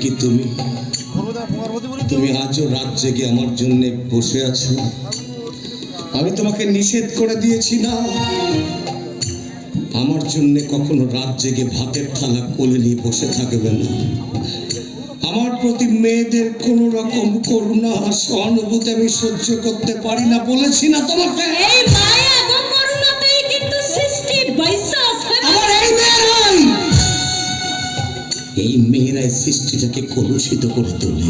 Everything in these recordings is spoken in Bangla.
কি তুমি। তুমি আজও রাত জেগে আমার জন্য বসে আছো। আমি তোমাকে নিষেধ করে দিয়েছি না। আমার জন্য কখনো রাত জেগে ভাতের থালা কোলে নিয়ে বসে থাকবে না। আমার প্রতি মেয়েদের কোন রকম করুণা সহানুভূতি আমি সহ্য করতে পারি না বলেছি না তোমাকে। সৃষ্টিটাকে কলুষিত করে তোলে।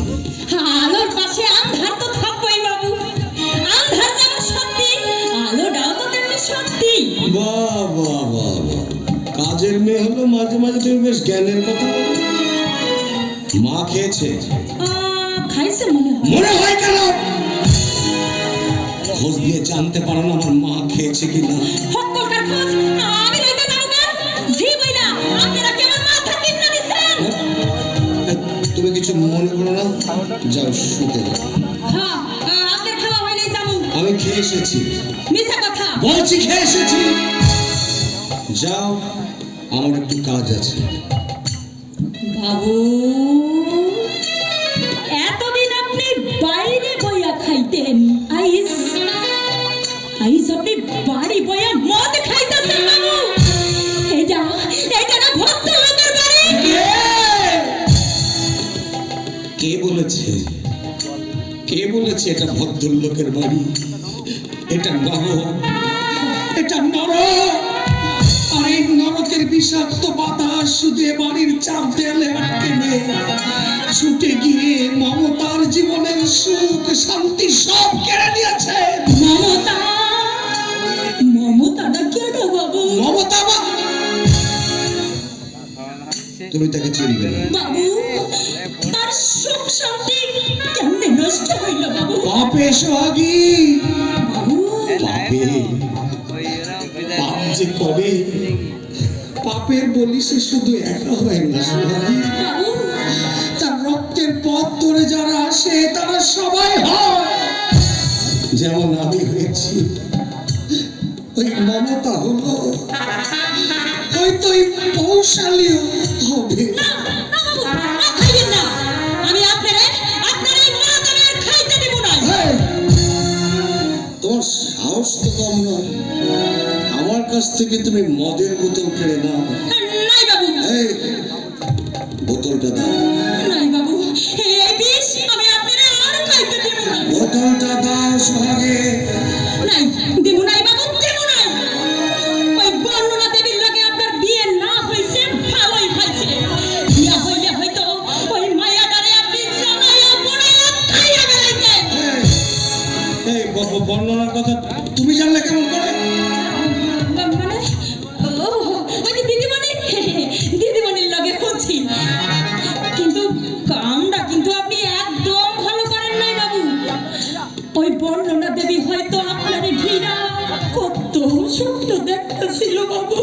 আলোর পাশে আন্ধার তো থাকবোই বাবু। আন্ধার যেমন সত্যি আলোটাও তো তেমনি সত্যি। বাহ বাহ বাহ বাহ। কাজের মেয়ে হলো মাঝে মাঝে তুমি বেশ জ্ঞানের কথা মা খেয়েছে। খাইছে মনে হয়। মনে হয় কেন? খোঁজ নিয়ে জানতে পারো না আমার মা খেয়েছে কিনা। যাও শুতে যাও। হ্যাঁ আমি খেয়ে এসেছি। বলছি খেয়ে এসেছি। যাও আমার একটু কাজ আছে। বাবু বলেছে এটা ভদ্রলোকের বাড়ি। এটা নর এটা নর। আর এই নরকের বিষাক্ত বাতাস শুধু বাড়ির চাপ দেয়ালে আটকে নেই। ছুটে গিয়ে মমতার জীবনের সুখ, শান্তি সব কেড়ে নিয়েছে। মমতা সোহাগী পাপে পাপ যে করে পাপের বলি সে শুধু একা হয় না। সোহাগী তার রক্তের পথ ধরে যারা আসে তারা সবাই হয়। যেমন আমি হয়েছি। ওই মমতা হলো। হয়তো ওই পৌশালীও হবে। কাছ থেকে তুমি মদের বোতল কেড়ে নাও। নাই বাবু। এই বোতলটা দাও। নাই বাবু। এই বিষ আমি আপনারে আর খাইতে দেব না। বোতলটা দাও সোহাগে। নাই দেব নাই বাবু দেব নাই। ওই বর্ণনা দেবীর লগে আপনার বিয়ে না হইছে ভালোই হয়েছে। বিয়া হইলে হয়তো ওই মায়াটারে আপনি জানাইয়া পড়াইয়া খাইয়া বেলাইতেন এই, এই ব- ব- বর্ণনার কথা তুমি জানলে কেমন করে? বাবু।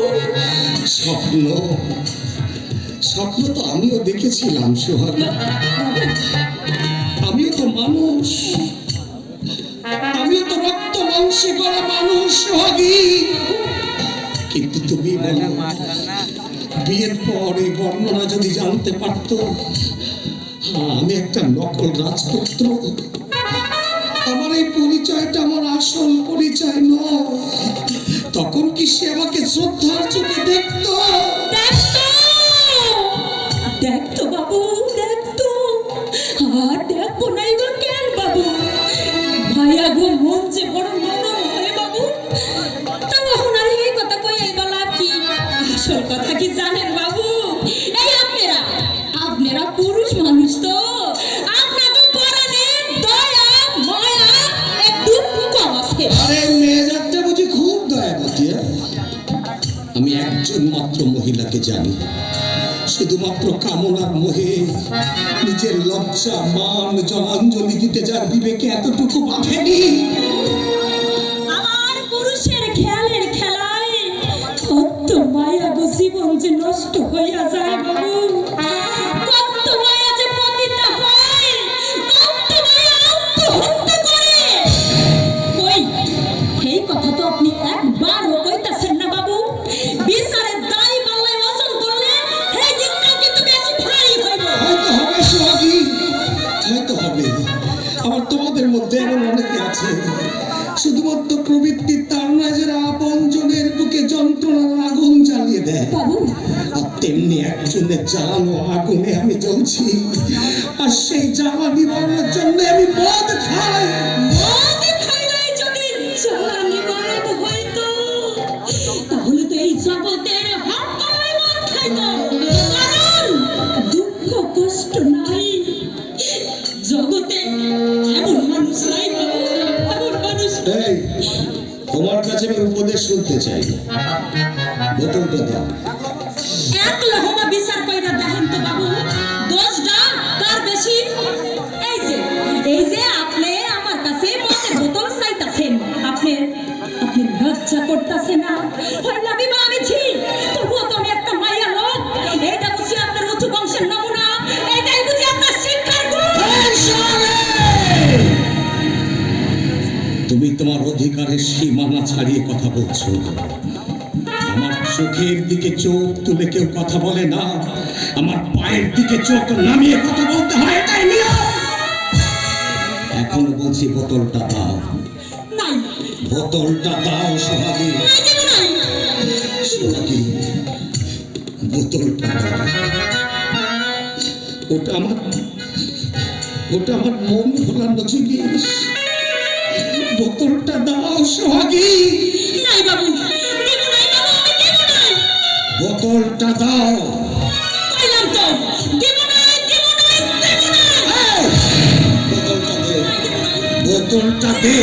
স্বপ্ন। স্বপ্ন তো আমিও দেখেছিলাম সোহাগ আমিও তো মানুষ। আমিও তো রক্ত মাংসে করা মানুষ সোহাগী কিন্তু তুমি বলো, বিয়ের পর এই বর্ণনা যদি জানতে পারতো, আমি একটা নকল রাজপুত্র। আমার এই পরিচয়টা আমার আসল পরিচয় নয়। তখন কি সে আমাকে শ্রদ্ধার চোখে দেখতো? জানি। শুধুমাত্র কামনার মোহে নিজের লজ্জা, মান জলাঞ্জলি দিতে যার বিবেকে এতটুকু বাঁধেনি। পুরুষের খেলায় জীবন যে নষ্ট হইয়া যায় বাবু। বাবু আর তেমনি একজনের জ্বালানো আগুনে আমি জ্বলছি। আর সেই জ্বালা নিবারণের জন্য আমি মদ খাই। তাহলে তো এই জগতের দুঃখ কষ্ট নাই। জগতে এমন মানুষ নাই এমন মানুষ তোমার কাছে আমি উপদেশ শুনতে চাই। বোতলটা দাও এক লহমা বিচার কইরা দেখেন তো বাবু দোষটা কার বেশি? এই যে এই যে আপনি আমার কাছে মদের বোতল চাইতাছেন। আপনি আপনি লজ্জা করতেছে না? হইলামি বা আমি ছি তবুও তো আমি একটা মাইয়া লোক। এইটা বুঝি আপনার উঁচু বংশের নমুনা। এইটাই বুঝি আপনার শিক্ষার গুণ। তুমি তোমার অধিকারের সীমানা ছাড়িয়ে কথা বলছো। চোখের দিকে চোখ তুলে কেউ কথা বলে না। আমার পায়ের দিকে চোখ নামিয়ে কথা বলতে হয় এটাই নিয়ম। এখনও বলছি বোতলটা দাও। নাই। বোতলটা দাও সোহাগী। সোহাগী বোতলটা দাও। ওটা আমার ওটা আমার মন ভোলানো জিনিস। বোতলটা দাও সোহাগী। নাই বাবু। বোতলটা দাও। বোতলটা দে বোতলটা দে।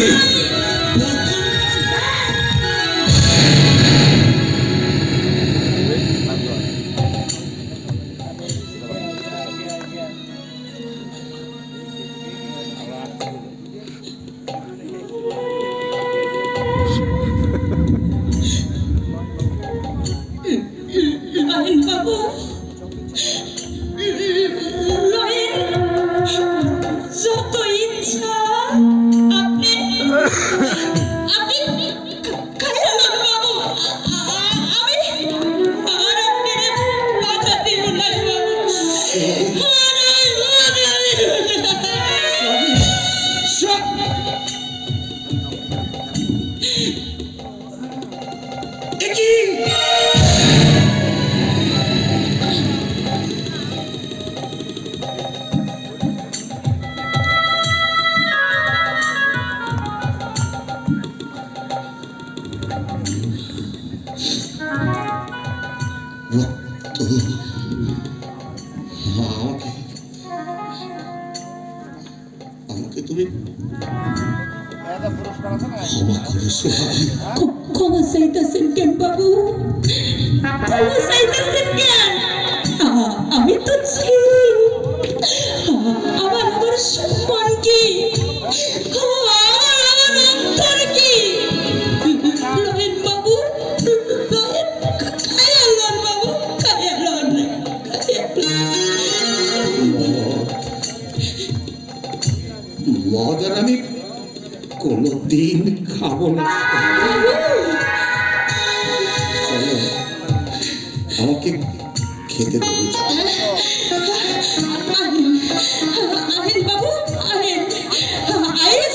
ক্ষমা করো সোহাগী ক্ষ- ক্ষমা চাইতেছেন কেন বাবু ক্ষমা চাইতেছেন কেন আমি তো ছি আমার আমার সম্মান কি দিন খাব না। চলো আমাকে খেতে দেবে বাবু আহেন। আহেন